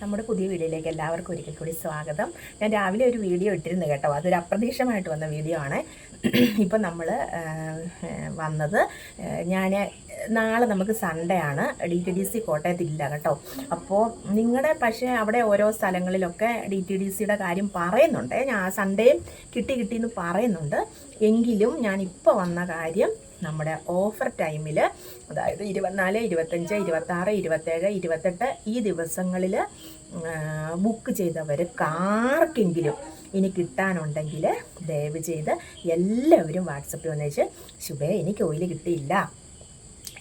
നമ്മുടെ പുതിയ വീഡിയോയിലേക്ക് എല്ലാവർക്കും ഒരിക്കൽ കൂടി സ്വാഗതം. ഞാൻ രാവിലെ ഒരു വീഡിയോ ഇട്ടിരുന്നു കേട്ടോ. അതൊരു അപ്രതീക്ഷിതമായിട്ട് വന്ന വീഡിയോ ആണ്. ഇപ്പം നമ്മൾ വന്നത് ഞാൻ നാളെ നമുക്ക് സൺഡേ ആണ്. ഡി ടി ഡി സി കോട്ടയത്തില്ല കേട്ടോ. അപ്പോൾ നിങ്ങളുടെ പക്ഷേ അവിടെ ഓരോ സ്ഥലങ്ങളിലൊക്കെ ഡി ടി ഡി സിയുടെ കാര്യം പറയുന്നുണ്ട്. ഞാൻ സൺഡേയും കിട്ടി കിട്ടിയെന്ന് പറയുന്നുണ്ട്. എങ്കിലും ഞാൻ ഇപ്പോൾ വന്ന കാര്യം നമ്മുടെ ഓഫർ ടൈമിൽ അതായത് ഇരുപത്തിനാല് ഇരുപത്തഞ്ച് ഇരുപത്താറ് ഇരുപത്തേഴ് ഇരുപത്തെട്ട് ഈ ദിവസങ്ങളിൽ ബുക്ക് ചെയ്തവർ ആർക്കെങ്കിലും ഇനി കിട്ടാനുണ്ടെങ്കിൽ ദയവ് ചെയ്ത് എല്ലാവരും വാട്സപ്പിൽ വന്നേച്ച് ശുഭേ എനിക്ക് ഓയിൽ കിട്ടിയില്ല.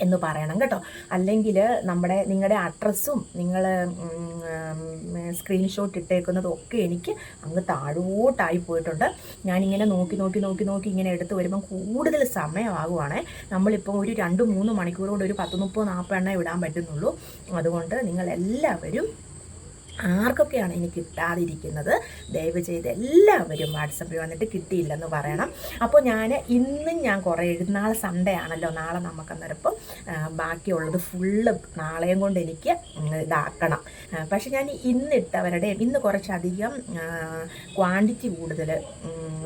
എന്ന് പറയണം കേട്ടോ. അല്ലെങ്കിൽ നമ്മുടെ നിങ്ങളുടെ അഡ്രസ്സും നിങ്ങൾ സ്ക്രീൻഷോട്ട് ഇട്ടേക്കുന്നതും ഒക്കെ എനിക്ക് അങ്ങ് താഴോട്ടായി പോയിട്ടുണ്ട്. ഞാനിങ്ങനെ നോക്കി നോക്കി നോക്കി നോക്കി ഇങ്ങനെ എടുത്ത് വരുമ്പം കൂടുതൽ സമയമാകുവാണേ. നമ്മളിപ്പോൾ ഒരു രണ്ട് മൂന്ന് മണിക്കൂർ കൊണ്ട് ഒരു പത്ത് മുപ്പത് നാൽപ്പത് എണ്ണ ഇടാൻ പറ്റുന്നുള്ളൂ. അതുകൊണ്ട് നിങ്ങളെല്ലാവരും ആർക്കൊക്കെയാണ് ഇനി കിട്ടാതിരിക്കുന്നത്? ദയവ് ചെയ്ത് എല്ലാവരും വാട്സപ്പിൽ വന്നിട്ട് കിട്ടിയില്ലെന്ന് പറയണം. അപ്പോൾ ഞാൻ ഇന്നും ഞാൻ കുറേ നാളെ സൺഡേ ആണല്ലോ. നാളെ നമുക്ക് അന്നേരപ്പം ബാക്കിയുള്ളത് ഫുള്ള് നാളെയും കൊണ്ട് എനിക്ക് ഇതാക്കണം. പക്ഷെ ഞാൻ ഇന്നിട്ടവരുടെ ഇന്ന് കുറച്ചധികം ക്വാണ്ടിറ്റി കൂടുതൽ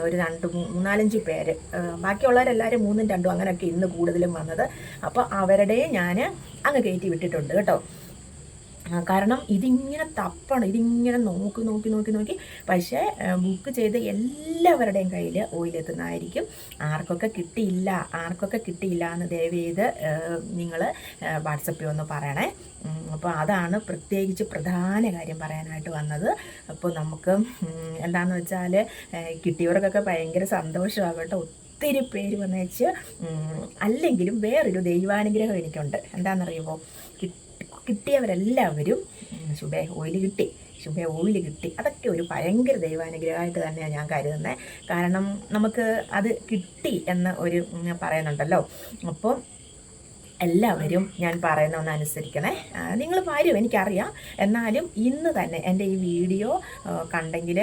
ഒരു രണ്ട് മൂന്നാലഞ്ച് പേര് ബാക്കിയുള്ളവരെല്ലാവരും മൂന്നും രണ്ടും അങ്ങനെയൊക്കെ ഇന്ന് കൂടുതലും വന്നത്. അപ്പോൾ അവരുടെ ഞാൻ അങ്ങ് കയറ്റി വിട്ടിട്ടുണ്ട് കേട്ടോ. കാരണം ഇതിങ്ങനെ തപ്പണം ഇതിങ്ങനെ നോക്കി നോക്കി നോക്കി നോക്കി. പക്ഷേ ബുക്ക് ചെയ്ത എല്ലാവരുടെയും കയ്യിൽ ഓയിലെത്തുന്നതായിരിക്കും. ആർക്കൊക്കെ കിട്ടിയില്ല ആർക്കൊക്കെ കിട്ടിയില്ല എന്ന് ദയവ് ചെയ്ത് നിങ്ങൾ വാട്സപ്പിൽ ഒന്ന് പറയണേ. അപ്പോൾ അതാണ് പ്രത്യേകിച്ച് പ്രധാന കാര്യം പറയാനായിട്ട് വന്നത്. അപ്പോൾ നമുക്ക് എന്താണെന്ന് വെച്ചാൽ കിട്ടിയവർക്കൊക്കെ ഭയങ്കര സന്തോഷമാകട്ടെ. ഒത്തിരി പേര് വന്നേച്ച് അല്ലെങ്കിലും വേറൊരു ദൈവാനുഗ്രഹം എനിക്കുണ്ട്. എന്താണെന്നറിയുമോ കിട്ടിയവരെല്ലാവരും ശുഭേ ഓയിൽ കിട്ടി ശുഭേ ഓയിൽ കിട്ടി. അതൊക്കെ ഒരു ഭയങ്കര ദൈവാനുഗ്രഹമായിട്ട് തന്നെയാണ് ഞാൻ കരുതുന്നത് കാരണം നമുക്ക് അത് കിട്ടി എന്ന് ഒരു പറയുന്നുണ്ടല്ലോ. അപ്പോൾ എല്ലാവരും ഞാൻ പറയുന്ന ഒന്ന് അനുസരിക്കണേ. നിങ്ങൾ വരും എനിക്കറിയാം. എന്നാലും ഇന്ന് തന്നെ എന്റെ ഈ വീഡിയോ കണ്ടെങ്കിൽ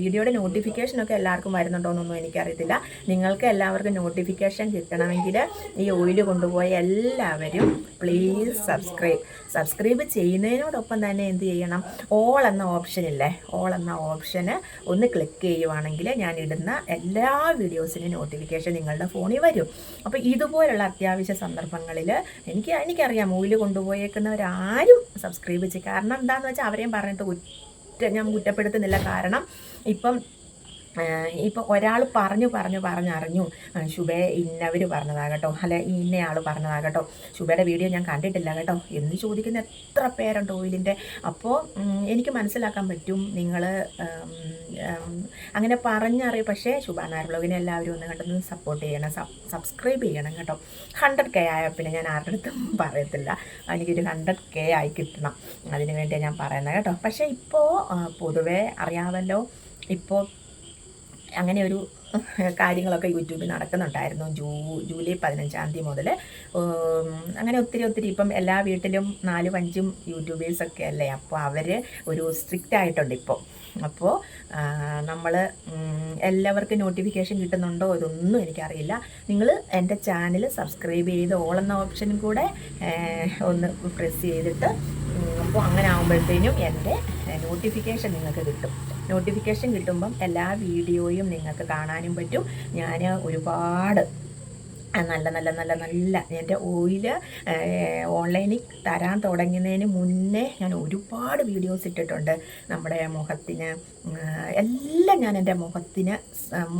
വീഡിയോയുടെ നോട്ടിഫിക്കേഷനൊക്കെ എല്ലാവർക്കും വരുന്നുണ്ടോ എന്നൊന്നും എനിക്കറിയത്തില്ല. നിങ്ങൾക്ക് എല്ലാവർക്കും നോട്ടിഫിക്കേഷൻ കിട്ടണമെങ്കിൽ ഈ ഓയിൽ കൊണ്ടുപോയ എല്ലാവരും പ്ലീസ് സബ്സ്ക്രൈബ് സബ്സ്ക്രൈബ് ചെയ്യുന്നതിനോടൊപ്പം തന്നെ എന്ത് ചെയ്യണം? ഓൾ എന്ന ഓപ്ഷൻ ഇല്ലേ? ഓൾ എന്ന ഓപ്ഷന് ഒന്ന് ക്ലിക്ക് ചെയ്യുവാണെങ്കിൽ ഞാൻ ഇടുന്ന എല്ലാ വീഡിയോസിനും നോട്ടിഫിക്കേഷൻ നിങ്ങളുടെ ഫോണിൽ വരും. അപ്പോൾ ഇതുപോലുള്ള അത്യാവശ്യ സന്ദർഭം സന്ദർഭങ്ങളിൽ എനിക്ക് എനിക്കറിയാം മൂൽ കൊണ്ടുപോയേക്കുന്നവരാരും സബ്സ്ക്രൈബ് ചെയ്യും. കാരണം എന്താണെന്ന് വെച്ചാൽ അവരെയും പറഞ്ഞിട്ട് കുറ്റ ഞാൻ കുറ്റപ്പെടുത്തുന്നില്ല. കാരണം ഇപ്പം ഇപ്പോൾ ഒരാൾ പറഞ്ഞു പറഞ്ഞു പറഞ്ഞറിഞ്ഞു ശുഭേ ഇന്നവർ പറഞ്ഞതാകട്ടോ. അല്ലെ ഇന്നയാൾ പറഞ്ഞതാകട്ടോ. ശുഭയുടെ വീഡിയോ ഞാൻ കണ്ടിട്ടില്ല കേട്ടോ. എന്ന് ചോദിക്കുന്ന എത്ര പേരുണ്ട് ഓയിലിന്റെ അപ്പോൾ എനിക്ക് മനസ്സിലാക്കാൻ പറ്റും നിങ്ങൾ അങ്ങനെ പറഞ്ഞറിയും. പക്ഷേ ശുഭാനാർ ബ്ലോഗിനെ എല്ലാവരും ഒന്ന് കണ്ടൊന്ന് സപ്പോർട്ട് ചെയ്യണം. സബ്സ്ക്രൈബ് ചെയ്യണം കേട്ടോ. ഹൺഡ്രഡ് കെ ആയ പിന്നെ ഞാൻ ആരുടെ അടുത്തും പറയത്തില്ല. എനിക്കൊരു ഹൺഡ്രഡ് കെ ആയി കിട്ടണം. അതിന് വേണ്ടിയാണ് ഞാൻ പറയുന്നത് കേട്ടോ. പക്ഷേ ഇപ്പോൾ പൊതുവേ അറിയാമല്ലോ ഇപ്പോൾ അങ്ങനെ ഒരു കാര്യങ്ങളൊക്കെ യൂട്യൂബിൽ നടക്കുന്നുണ്ടായിരുന്നു. ജൂ ജൂലൈ പതിനഞ്ചാം തീയതി മുതൽ അങ്ങനെ ഒത്തിരി ഒത്തിരി ഇപ്പം എല്ലാ വീട്ടിലും നാലും അഞ്ചും യൂട്യൂബേഴ്സൊക്കെ അല്ലേ അപ്പോൾ അവർ ഒരു സ്ട്രിക്റ്റ് ആയിട്ടുണ്ട് ഇപ്പോൾ അപ്പോൾ നമ്മൾ എല്ലാവർക്കും നോട്ടിഫിക്കേഷൻ കിട്ടുന്നുണ്ടോ ഇതൊന്നും എനിക്കറിയില്ല. നിങ്ങൾ എന്റെ ചാനൽ സബ്സ്ക്രൈബ് ചെയ്ത് ഓൾ എന്ന ഓപ്ഷനും കൂടെ ഒന്ന് പ്രസ് ചെയ്തിട്ട് അപ്പോൾ അങ്ങനെ ആകുമ്പോഴത്തേനും എന്റെ നോട്ടിഫിക്കേഷൻ നിങ്ങൾക്ക് കിട്ടും. നോട്ടിഫിക്കേഷൻ കിട്ടുമ്പം എല്ലാ വീഡിയോയും നിങ്ങൾക്ക് കാണാനും പറ്റും. ഞാൻ ഒരുപാട് നല്ല നല്ല നല്ല നല്ല എന്റെ ഓയിൽ ഓൺലൈനിൽ തരാൻ തുടങ്ങുന്നതിന് മുന്നേ ഞാൻ ഒരുപാട് വീഡിയോസ് ഇട്ടിട്ടുണ്ട്. നമ്മുടെ മുഖത്തിന് എല്ലാം ഞാൻ എന്റെ മുഖത്തിന്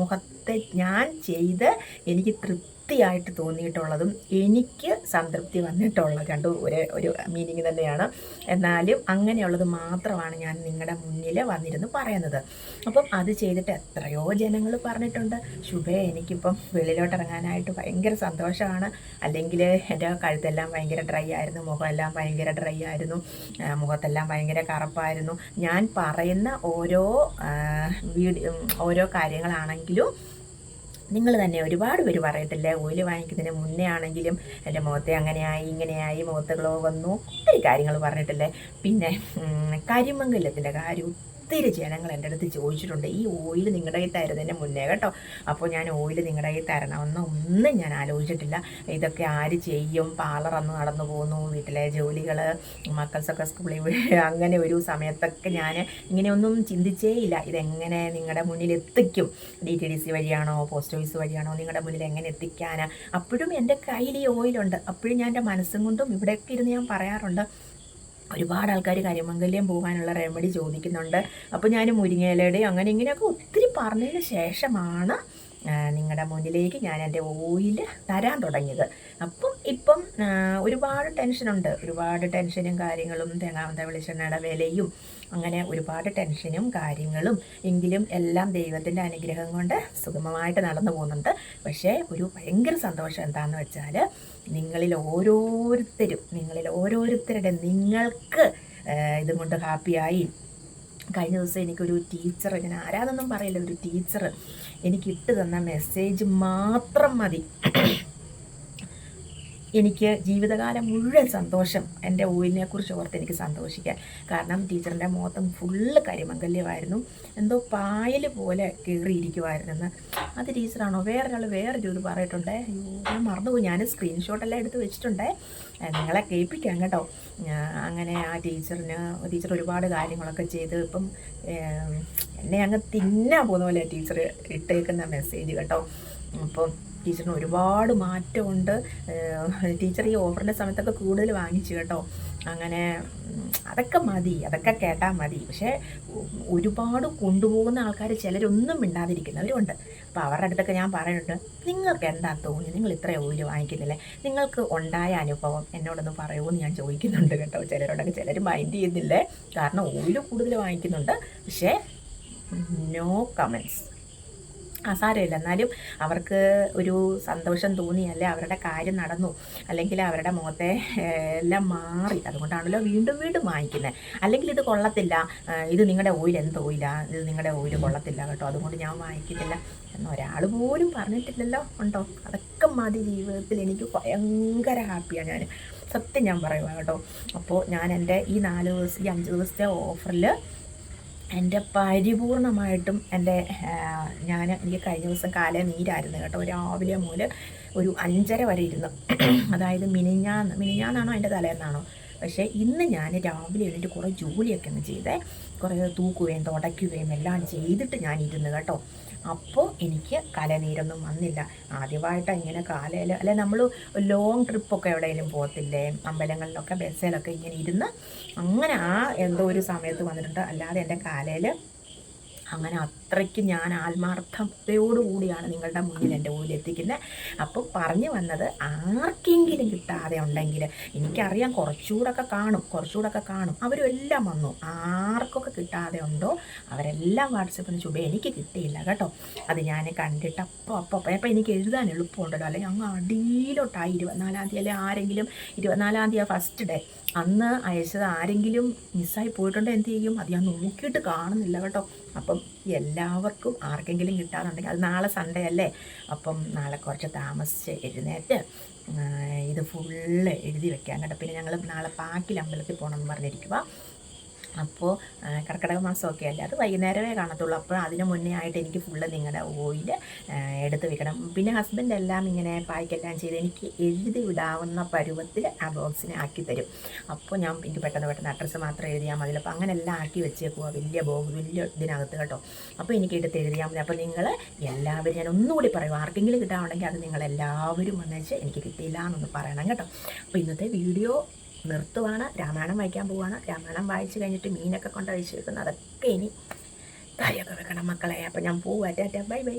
മുഖത്തെ ഞാൻ ചെയ്ത് എനിക്ക് തൃപ്തി തൃപ്തിയായിട്ട് തോന്നിയിട്ടുള്ളതും എനിക്ക് സംതൃപ്തി വന്നിട്ടുള്ളത് രണ്ട് ഒരേ ഒരു മീനിങ് തന്നെയാണ്. എന്നാലും അങ്ങനെയുള്ളത് മാത്രമാണ് ഞാൻ നിങ്ങളുടെ മുന്നിൽ വന്നിരുന്ന് പറയുന്നത്. അപ്പം അത് ചെയ്തിട്ട് എത്രയോ ജനങ്ങൾ പറഞ്ഞിട്ടുണ്ട്. ശുഭേ എനിക്കിപ്പം വെളിയിലോട്ട് ഇറങ്ങാനായിട്ട് ഭയങ്കര സന്തോഷമാണ്. അല്ലെങ്കിൽ എന്റെ കഴുത്തെല്ലാം ഭയങ്കര ഡ്രൈ ആയിരുന്നു. മുഖമെല്ലാം ഭയങ്കര ഡ്രൈ ആയിരുന്നു. മുഖത്തെല്ലാം ഭയങ്കര കറുപ്പായിരുന്നു. ഞാൻ പറയുന്ന ഓരോ വീഡിയോ ഓരോ കാര്യങ്ങളാണെങ്കിലും നിങ്ങൾ തന്നെ ഒരുപാട് പേര് പറയത്തില്ലേ ഓയിൽ വാങ്ങിക്കുന്നതിന് മുന്നേ ആണെങ്കിലും എന്റെ മുഖത്തെ അങ്ങനെയായി ഇങ്ങനെയായി മുഖത്ത് ഗ്ലോ വന്നു ഒത്തിരി കാര്യങ്ങൾ പറഞ്ഞിട്ടില്ലേ. പിന്നെ കരിമംഗലത്തിന്റെ കാര്യം ഒത്തിരി ജനങ്ങൾ എന്റെ അടുത്ത് ചോദിച്ചിട്ടുണ്ട് ഈ ഓയിൽ നിങ്ങളുടെ കയ്യിൽ തരുന്നതിന് മുന്നേ കേട്ടോ അപ്പോൾ ഞാൻ ഓയിൽ നിങ്ങളുടെ കയ്യിൽ തരണമെന്ന് ഒന്നും ഞാൻ ആലോചിച്ചിട്ടില്ല. ഇതൊക്കെ ആര് ചെയ്യും? പാർലർ അന്ന് നടന്നു പോകുന്നു വീട്ടിലെ ജോലികൾ മക്കൾസൊക്കെ സ്കൂളിൽ അങ്ങനെ ഒരു സമയത്തൊക്കെ ഞാൻ ഇങ്ങനെയൊന്നും ചിന്തിച്ചേ ഇല്ല. ഇതെങ്ങനെ നിങ്ങളുടെ മുന്നിൽ എത്തിക്കും? ഡി ടി ഡി സി വഴിയാണോ പോസ്റ്റ് ഓഫീസ് വഴിയാണോ നിങ്ങളുടെ മുന്നിൽ എങ്ങനെ എത്തിക്കാനാണ് അപ്പോഴും എന്റെ കയ്യിൽ ഈ ഓയിലുണ്ട്. അപ്പോഴും ഞാൻ എന്റെ മനസ്സും കൊണ്ടും ഇവിടെയൊക്കെ ഇരുന്ന് ഞാൻ പറയാറുണ്ട്. ഒരുപാട് ആൾക്കാർ കരിമംഗല്യം പോകാനുള്ള റെമഡി ചോദിക്കുന്നുണ്ട്. അപ്പോൾ ഞാൻ മുരിങ്ങയിലയുടെയും അങ്ങനെ ഇങ്ങനെയൊക്കെ ഒത്തിരി പറഞ്ഞതിന് ശേഷമാണ് നിങ്ങളുടെ മുന്നിലേക്ക് ഞാൻ എന്റെ ഓയിൽ തരാൻ തുടങ്ങിയത്. അപ്പം ഇപ്പം ഒരുപാട് ടെൻഷനുണ്ട് ഒരുപാട് ടെൻഷനും കാര്യങ്ങളും തേങ്ങാമത്തെ വെളിച്ചെണ്ണയുടെ വിലയും അങ്ങനെ ഒരുപാട് ടെൻഷനും കാര്യങ്ങളും. എങ്കിലും എല്ലാം ദൈവത്തിന്റെ അനുഗ്രഹം കൊണ്ട് സുഗമമായിട്ട് നടന്നു പോകുന്നുണ്ട്. പക്ഷേ ഒരു ഭയങ്കര സന്തോഷം എന്താണെന്ന് വെച്ചാൽ നിങ്ങളിൽ ഓരോരുത്തരും നിങ്ങളിൽ ഓരോരുത്തരുടെ നിങ്ങൾക്ക് ഇതുകൊണ്ട് ഹാപ്പിയായി കഴിഞ്ഞ ദിവസം എനിക്കൊരു ടീച്ചർ ഞാൻ ആരാതൊന്നും പറയില്ല ഒരു ടീച്ചർ എനിക്ക് ഇട്ട് തന്ന മെസ്സേജ് മാത്രം മതി. എനിക്ക് ജീവിതകാലം മുഴുവൻ സന്തോഷം എന്റെ ഓയിലിനെ കുറിച്ച് ഓർത്ത് എനിക്ക് സന്തോഷിക്കാൻ. കാരണം ടീച്ചറിന്റെ മുഖത്തും ഫുള്ള് കരിമംഗല്യമായിരുന്നു. എന്തോ പായൽ പോലെ കയറിയിരിക്കുമായിരുന്നെന്ന് അത് ടീച്ചറാണോ? വേറൊരാൾ വേറൊരു ഇത് പറഞ്ഞിട്ടുണ്ട്. ഞാൻ മറന്നുപോയി. ഞാൻ സ്ക്രീൻഷോട്ടെല്ലാം എടുത്ത് വെച്ചിട്ടുണ്ട്. നിങ്ങളെ കേൾപ്പിക്കാം കേട്ടോ. അങ്ങനെ ആ ടീച്ചറിന് ടീച്ചർ ഒരുപാട് കാര്യങ്ങളൊക്കെ ചെയ്ത് ഇപ്പം എന്നെ അങ്ങ് തിന്നാൻ പോകുന്ന പോലെ ടീച്ചർ ഇട്ടേക്കുന്ന മെസ്സേജ് കേട്ടോ. അപ്പം ടീച്ചറിന് ഒരുപാട് മാറ്റമുണ്ട്. ടീച്ചർ ഈ ഓഫറിന്റെ സമയത്തൊക്കെ കൂടുതൽ വാങ്ങിച്ചു കേട്ടോ. അങ്ങനെ അതൊക്കെ മതി. അതൊക്കെ കേട്ടാൽ മതി. പക്ഷേ ഒരുപാട് കൊണ്ടുപോകുന്ന ആൾക്കാർ ചിലരൊന്നും മിണ്ടാതിരിക്കുന്നവരുണ്ട്. അപ്പോൾ അവരുടെ അടുത്തൊക്കെ ഞാൻ പറയുന്നുണ്ട് നിങ്ങൾക്ക് എന്താ തോന്നി നിങ്ങൾ ഇത്രയും ഓയിൽ വാങ്ങിക്കുന്നില്ലേ? നിങ്ങൾക്ക് ഉണ്ടായ അനുഭവം എന്നോടൊന്ന് പറയുമോ എന്ന് ഞാൻ ചോദിക്കുന്നുണ്ട് കേട്ടോ. ചിലരോടൊക്കെ ചിലർ മൈൻഡ് ചെയ്യുന്നില്ലേ? കാരണം ഓയിൽ കൂടുതൽ വാങ്ങിക്കുന്നുണ്ട്. പക്ഷേ നോ കമൻസ് സാരമില്ല എന്നാലും അവർക്ക് ഒരു സന്തോഷം തോന്നി അല്ലെ? അവരുടെ കാര്യം നടന്നു. അല്ലെങ്കിൽ അവരുടെ മുഖത്തെ എല്ലാം മാറി. അതുകൊണ്ടാണല്ലോ വീണ്ടും വീണ്ടും വാങ്ങിക്കുന്നത് അല്ലെങ്കിൽ ഇത് കൊള്ളത്തില്ല. ഇത് നിങ്ങളുടെ ഓയിൽ എന്ത് ഓയിലാ? ഇത് നിങ്ങളുടെ ഓയിൽ കൊള്ളത്തില്ല കേട്ടോ. അതുകൊണ്ട് ഞാൻ വാങ്ങിക്കുന്നില്ല എന്ന് ഒരാൾ പോലും പറഞ്ഞിട്ടില്ലല്ലോ ഉണ്ടോ? അതൊക്കെ മതി ജീവിതത്തിൽ. എനിക്ക് ഭയങ്കര ഹാപ്പിയാണ് ഞാൻ സത്യം ഞാൻ പറയുക കേട്ടോ. അപ്പോൾ ഞാൻ എന്റെ ഈ നാല് ദിവസം ഈ അഞ്ച് ദിവസത്തെ ഓഫറിൽ എന്റെ പരിപൂർണമായിട്ടും എന്റെ ഞാൻ എനിക്ക് കഴിഞ്ഞ ദിവസം കാലേ നീരായിരുന്നു കേട്ടോ. രാവിലെ മുതൽ ഒരു അഞ്ചര വരെ ഇരുന്നു. അതായത് മിനിഞ്ഞാന്ന് മിനിഞ്ഞാന്നാണോ എന്റെ തലേന്നാണോ? പക്ഷേ ഇന്ന് ഞാൻ രാവിലെ എഴുന്നേറ്റ് കുറേ ജോലിയൊക്കെ ഒന്ന് ചെയ്തേ കുറേ തൂക്കുകയും തുടയ്ക്കുകയും എല്ലാം ചെയ്തിട്ട് ഞാൻ ഇരുന്ന് കേട്ടോ. അപ്പോൾ എനിക്ക് കലനീരൊന്നും വന്നില്ല. ആദ്യമായിട്ട് ഇങ്ങനെ കാലയിൽ അല്ലെ നമ്മൾ ലോങ് ട്രിപ്പൊക്കെ എവിടെയെങ്കിലും പോകത്തില്ലേ? അമ്പലങ്ങളിലൊക്കെ ബസ്സിലൊക്കെ ഇങ്ങനെ ഇരുന്ന് അങ്ങനെ ആ എന്തോ ഒരു സമയത്ത് വന്നിട്ടുണ്ട്. അല്ലാതെ എന്റെ കാലയിൽ അങ്ങനെ അത്രയ്ക്ക് ഞാൻ ആത്മാർത്ഥതയോടുകൂടിയാണ് നിങ്ങളുടെ മുന്നിൽ എന്റെ മുന്നിൽ എത്തിക്കുന്നത് അപ്പോൾ പറഞ്ഞു വന്നത് ആർക്കെങ്കിലും കിട്ടാതെ ഉണ്ടെങ്കിൽ എനിക്കറിയാം കുറച്ചുകൂടൊക്കെ കാണും കുറച്ചുകൂടൊക്കെ കാണും. അവരെല്ലാം വന്നു. ആർക്കൊക്കെ കിട്ടാതെ ഉണ്ടോ? അവരെല്ലാം വാട്സപ്പിൽ ചുബ എനിക്ക് കിട്ടിയില്ല കേട്ടോ. അത് ഞാൻ കണ്ടിട്ട് അപ്പോൾ അപ്പോൾ അപ്പോൾ അപ്പോൾ എനിക്ക് എഴുതാൻ എളുപ്പമുണ്ടല്ലോ. അല്ലെങ്കിൽ അങ്ങ് അടിയിലോട്ടായി. ഇരുപത്തിനാലാം തീയതി അല്ലെങ്കിൽ ആരെങ്കിലും ഇരുപത്തിനാലാം തീയതി ഫസ്റ്റ് ഡേ അന്ന് അയച്ചത് ആരെങ്കിലും മിസ്സായി പോയിട്ടുണ്ടോ എന്ത് ചെയ്യും? അത് ഞാൻ നോക്കിയിട്ട് കാണുന്നില്ല കേട്ടോ. അപ്പം എല്ലാവർക്കും ആർക്കെങ്കിലും കിട്ടാറുണ്ടെങ്കിൽ അത് നാളെ സൺഡേ അല്ലേ? അപ്പം നാളെ കുറച്ച് താമസിച്ച് എഴുന്നേറ്റ് ഇത് ഫുള്ള് എഴുതി വെക്കാം കേട്ടോ പിന്നെ ഞങ്ങൾ നാളെ പാക്കിൽ അമ്പലത്തിൽ പോകണം എന്ന് പറഞ്ഞിരിക്കുക അപ്പോൾ കർക്കിടക മാസമൊക്കെ അല്ലേ? അത് വൈകുന്നേരമേ കാണത്തുള്ളൂ. അപ്പോൾ അതിന് മുന്നേ ആയിട്ട് എനിക്ക് ഫുള്ള് നിങ്ങളുടെ ഓയിൽ എടുത്ത് വെക്കണം. പിന്നെ ഹസ്ബൻഡ് എല്ലാം ഇങ്ങനെ പായ്ക്കെല്ലാം ചെയ്ത് എനിക്ക് എഴുതി വിടാവുന്ന പരുവത്തിൽ ആ ബോക്സിനെ ആക്കി തരും. അപ്പോൾ ഞാൻ എനിക്ക് പെട്ടെന്ന് പെട്ടെന്ന് അഡ്രസ്സ് മാത്രം എഴുതിയാൽ മതി. അപ്പോൾ അങ്ങനെ എല്ലാം ആക്കി വെച്ചേക്കുക വലിയ ബോക്സ് വലിയ ഇതിനകത്ത് കേട്ടോ. അപ്പോൾ എനിക്ക് എടുത്ത് എഴുതിയാൽ മതി. അപ്പോൾ നിങ്ങൾ എല്ലാവരും ഞാൻ ഒന്നുകൂടി പറയും. ആർക്കെങ്കിലും കിട്ടാനുണ്ടെങ്കിൽ അത് നിങ്ങൾ എല്ലാവരും വന്നേച്ച് എനിക്ക് കിട്ടിയില്ല എന്നൊന്ന് പറയണം കേട്ടോ. അപ്പോൾ ഇന്നത്തെ വീഡിയോ നിർത്തുവാണ് രാമായണം വായിക്കാൻ പോവാണ്. രാമായണം വായിച്ചു കഴിഞ്ഞിട്ട് മീനൊക്കെ കൊണ്ട് അഴിച്ചു വെക്കുന്നത് അതൊക്കെ ഇനി കറിയൊക്കെ വെക്കണം മക്കളെ. അപ്പം ഞാൻ പോവാറ്റാറ്റ ബൈ ബൈ.